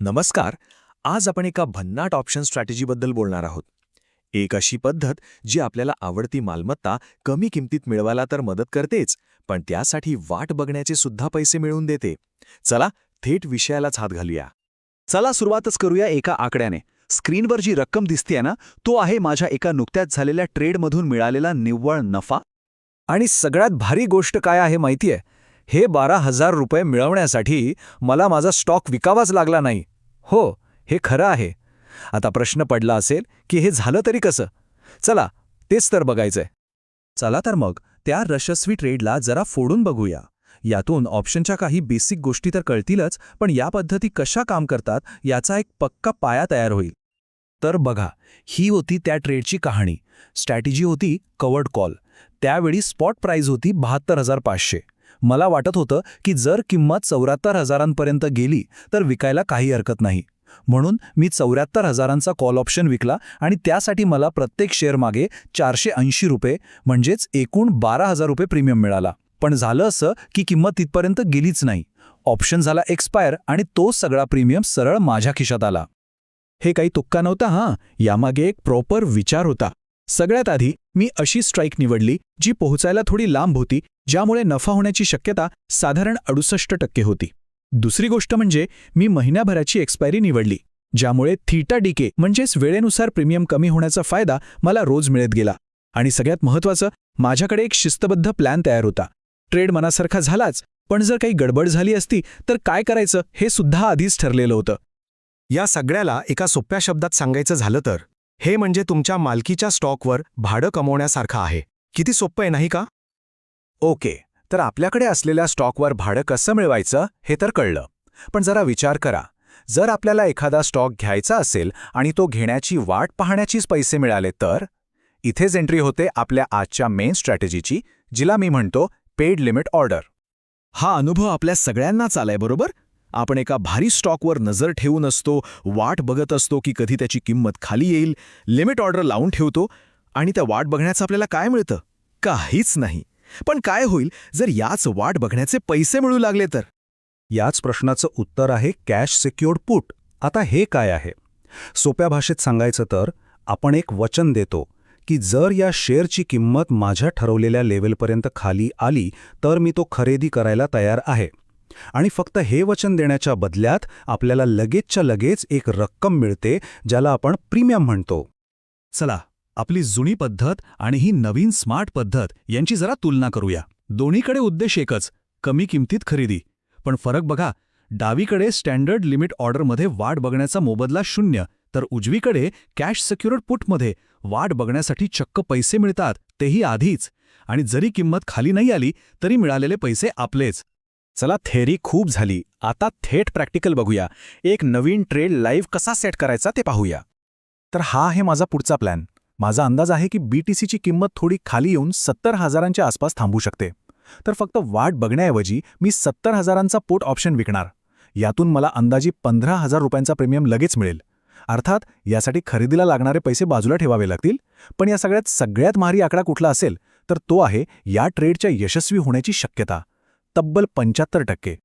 नमस्कार आज आपण एका भन्नाट ऑप्शन स्ट्रॅटेजीबद्दल बोलणार आहोत. एक अशी पद्धत जी आपल्याला आवडती मालमत्ता कमी किमतीत मिळवायला तर मदत करतेच पण त्यासाठी वाट बघण्याचे सुद्धा पैसे मिळवून देते. चला थेट विषयालाच हात घालूया. चला सुरुवातच करूया एका आकड्याने. स्क्रीनवर जी रक्कम दिसतेय ना तो आहे माझ्या एका नुकत्याच झालेल्या ट्रेडमधून मिळालेला निव्वळ नफा. आणि सगळ्यात भारी गोष्ट काय आहे माहितीये? हे बारा हजार रुपये मिळवण्यासाठी मला माझा स्टॉक विकावाच लागला नाही. हो हे खरं आहे. आता प्रश्न पडला असेल की हे झालं तरी कसं? चला तेच तर बघायचंय. चला तर मग त्या रशस्वी ट्रेडला जरा फोडून बघूया. यातून ऑप्शनच्या काही बेसिक गोष्टी तर कळतीलच पण या पद्धती कशा काम करतात याचा एक पक्का पाया तयार होईल. तर बघा ही होती त्या ट्रेडची कहाणी. स्ट्रॅटेजी होती कवर्ड कॉल. त्यावेळी स्पॉट प्राइस होती बहात्तर हजार पाचशे. मला वाटत होतं की जर किंमत चौऱ्याहत्तर हजारांपर्यंत गेली तर विकायला काही हरकत नाही. म्हणून मी चौऱ्याहत्तर हजारांचा कॉल ऑप्शन विकला आणि त्यासाठी मला प्रत्येक शेअर मागे चारशे ऐंशी रुपये म्हणजेच एकूण बारा हजार रुपये प्रीमियम मिळाला. पण झालं असं की किंमत तिथपर्यंत गेलीच नाही. ऑप्शन झाला एक्सपायर आणि तो सगळा प्रीमियम सरळ माझ्या खिशात आला. हे काही तुक्का नव्हता हां. यामागे एक प्रॉपर विचार होता. सगळ्यात आधी मी अशी स्ट्राईक निवडली जी पोहोचायला थोडी लांब होती ज्यामुळे नफा होण्याची शक्यता साधारण अडुसष्ट टक्के होती. दुसरी गोष्ट म्हणजे मी महिन्याभराची एक्सपायरी निवडली ज्यामुळे थीटा डीके म्हणजेच वेळेनुसार प्रीमियम कमी होण्याचा फायदा मला रोज मिळत गेला. आणि सगळ्यात महत्त्वाचं माझ्याकडे एक शिस्तबद्ध प्लॅन तयार होता. ट्रेड मनासारखा झालाच पण जर काही गडबड झाली असती तर काय करायचं हे सुद्धा आधीच ठरलेलं होतं. या सगळ्याला एका सोप्या शब्दात सांगायचं झालं तर हे म्हणजे तुमच्या मालकीच्या स्टॉकवर भाडं कमवण्यासारखं आहे. किती सोपं आहे नाही का? ओके तर आपल्याकडे असलेल्या स्टॉकवर भाडं कसं मिळवायचं हे तर कळलं. पण जरा विचार करा. जर आपल्याला एखादा स्टॉक घ्यायचा असेल आणि तो घेण्याची वाट पाहण्याचीच पैसे मिळाले तर? इथेच एंट्री होते आपल्या आजच्या मेन स्ट्रॅटेजीची जिला मी म्हणतो पेड लिमिट ऑर्डर हा अनुभव आपल्या सगळ्यांनाच आलाय बरोबर? आपण एका भारी स्टॉकवर नजर ठेवून असतो वाट बघत असतो की कधी त्याची किंमत खाली येईल लिमिट ऑर्डर लावून ठेवतो आणि त्या वाट बघण्याचं आपल्याला काय मिळतं? काहीच नाही. पण काय होईल जर याच वाट बघण्याचे पैसे मिळू लागले तर? याच प्रश्नाचं उत्तर आहे कॅश सिक्युअर्ड पुट. आता हे काय आहे? सोप्या भाषेत सांगायचं तर आपण एक वचन देतो की जर या शेअरची किंमत माझ्या ठरवलेल्या लेवलपर्यंत खाली आली तर मी तो खरेदी करायला तयार आहे. आणि फक्त हे वचन देण्याच्या बदल्यात आपल्याला लगेचच्या लगेच एक रक्कम मिळते ज्याला आपण प्रीमियम म्हणतो. चला आपली जुनी पद्धत आणि ही नवीन स्मार्ट पद्धत यांची जरा तुलना करूया. दोन्हीकडे उद्देश एकच कमी किमतीत खरेदी. पण फरक बघा डावीकडे स्टँडर्ड लिमिट ऑर्डरमध्ये वाढ बघण्याचा मोबदला शून्य तर उजवीकडे कॅश सिक्युअर्ड पुटमध्ये वाढ बघण्यासाठी चक्क पैसे मिळतात तेही आधीच. आणि जरी किंमत खाली नाही आली तरी मिळालेले पैसे आपलेच. चला थेरी खूप झाली. आता थेट प्रॅक्टिकल बघूया. एक नवीन ट्रेड लाईव्ह कसा सेट करायचा ते पाहूया. तर हा आहे माझा पुढचा प्लॅन. माझा अंदाज आहे की बीटीसीची किंमत थोडी खाली येऊन सत्तर हजारांच्या आसपास थांबू शकते. तर फक्त वाट बघण्याऐवजी मी सत्तर हजारांचा पोट ऑप्शन विकणार. यातून मला अंदाजी पंधरा हजार रुपयांचा प्रीमियम लगेच मिळेल. अर्थात यासाठी खरेदीला लागणारे पैसे बाजूला ठेवावे लागतील. पण या सगळ्यात सगळ्यात मारी आकडा कुठला असेल तर तो आहे या ट्रेडच्या यशस्वी होण्याची शक्यता. तब्बल पंच्याहत्तर टक्के.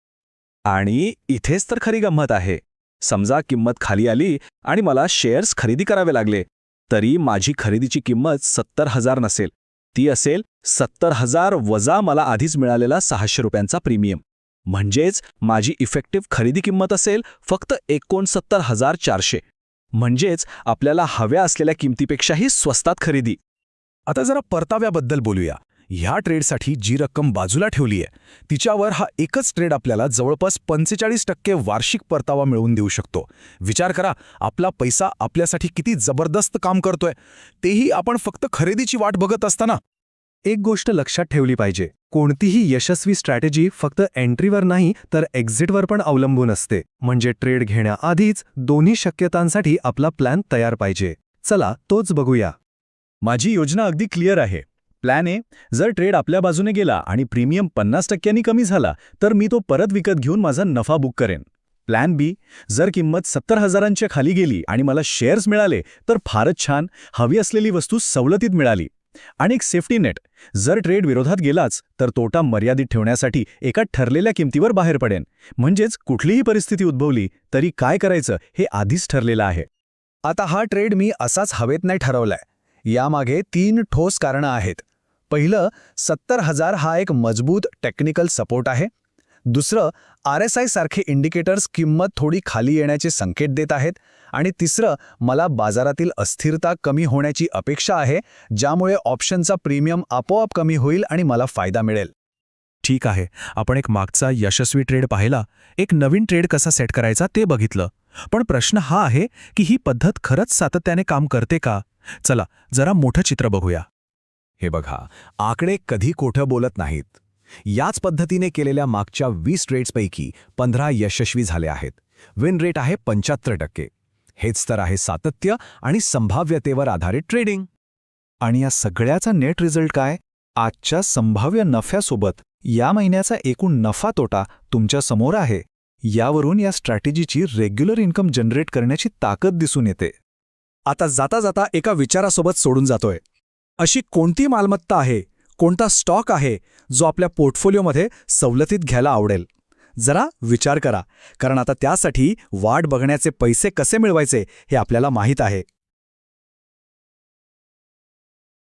आणि इथेच तर खरी गंमत आहे. समजा किंमत खाली आली आणि मला शेअर्स खरेदी करावे लागले तरी माझी खरेदीची किंमत सत्तर हजार नसेल. ती असेल सत्तर हजार वजा मला आधीच मिळालेला सहाशे रुपयांचा प्रीमियम म्हणजेच माझी इफेक्टिव्ह खरेदी किंमत असेल फक्त एकोणसत्तर हजार चारशे. म्हणजेच आपल्याला हव्या असलेल्या किमतीपेक्षाही स्वस्तात खरेदी. आता जरा परताव्याबद्दल बोलूया. ह्या ट्रेडसाठी जी रक्कम बाजूला ठेवली आहे तिच्यावर हा एकच ट्रेड आपल्याला जवळपास पंचेचाळीस टक्के वार्षिक परतावा मिळवून देऊ शकतो. विचार करा आपला पैसा आपल्यासाठी किती जबरदस्त काम करतोय तेही आपण फक्त खरेदीची वाट बघत असताना. एक गोष्ट लक्षात ठेवली पाहिजे कोणतीही यशस्वी स्ट्रॅटेजी फक्त एंट्रीवर नाही तर एक्झिटवर पण अवलंबून असते. म्हणजे ट्रेड घेण्याआधीच दोन्ही शक्यतांसाठी आपला प्लॅन तयार पाहिजे. चला तोच बघूया. माझी योजना अगदी क्लिअर आहे. प्लॅन ए जर ट्रेड आपल्या बाजूने गेला आणि प्रीमियम पन्नास टक्क्यांनी कमी झाला तर मी तो परत विकत घेऊन माझा नफा बुक करेन. प्लॅन बी जर किंमत सत्तर हजारांच्या खाली गेली आणि मला शेअर्स मिळाले तर फारच छान हवी असलेली वस्तू सवलतीत मिळाली. आणि एक सेफ्टी नेट जर ट्रेड विरोधात गेलाच तर तोटा मर्यादित ठेवण्यासाठी एका ठरलेल्या किमतीवर बाहेर पडेन. म्हणजेच कुठलीही परिस्थिती उद्भवली तरी काय करायचं हे आधीच ठरलेलं आहे. आता हा ट्रेड मी असाच हवेत नाही ठरवलाय. यामागे तीन ठोस कारणं आहेत. पहिलं सत्तर हजार हा एक मजबूत टेक्निकल सपोर्ट आहे. दुसरं आर एस आय सारखे इंडिकेटर्स किंमत थोडी खाली येण्याचे संकेत देत आहेत. आणि तिसरं मला बाजारातील अस्थिरता कमी होण्याची अपेक्षा आहे ज्यामुळे ऑप्शनचा प्रीमियम आपोआप कमी होईल आणि मला फायदा मिळेल. ठीक आहे आपण एक मागचा यशस्वी ट्रेड पाहिला. एक नवीन ट्रेड कसा सेट करायचा ते बघितलं. पण प्रश्न हा आहे की ही पद्धत खरंच सातत्याने काम करते का? चला जरा मोठं चित्र बघूया. हे बघा आकडे कधी कोठं बोलत नाहीत. याच पद्धतीने केलेल्या मागच्या वीस ट्रेड्सपैकी पंधरा यशस्वी झाले आहेत. विन रेट आहे पंच्याहत्तर टक्के. हेच तर आहे सातत्य आणि संभाव्यतेवर आधारित ट्रेडिंग. आणि या सगळ्याचा नेट रिझल्ट काय? आजच्या संभाव्य नफ्यासोबत या महिन्याचा एकूण नफा तोटा तुमच्यासमोर आहे. यावरून या स्ट्रॅटेजीची रेग्युलर इन्कम जनरेट करण्याची ताकद दिसून येते. आता जाता जाता एका विचारासोबत सोडून जातोय. अशी कोणती मालमत्ता आहे कोणता स्टॉक आहे जो आपल्या पोर्टफोलिओमध्ये सवलतीत घ्यायला आवडेल? जरा विचार करा कारण आता त्यासाठी वाट बघण्याचे पैसे कसे मिळवायचे हे आपल्याला माहीत आहे.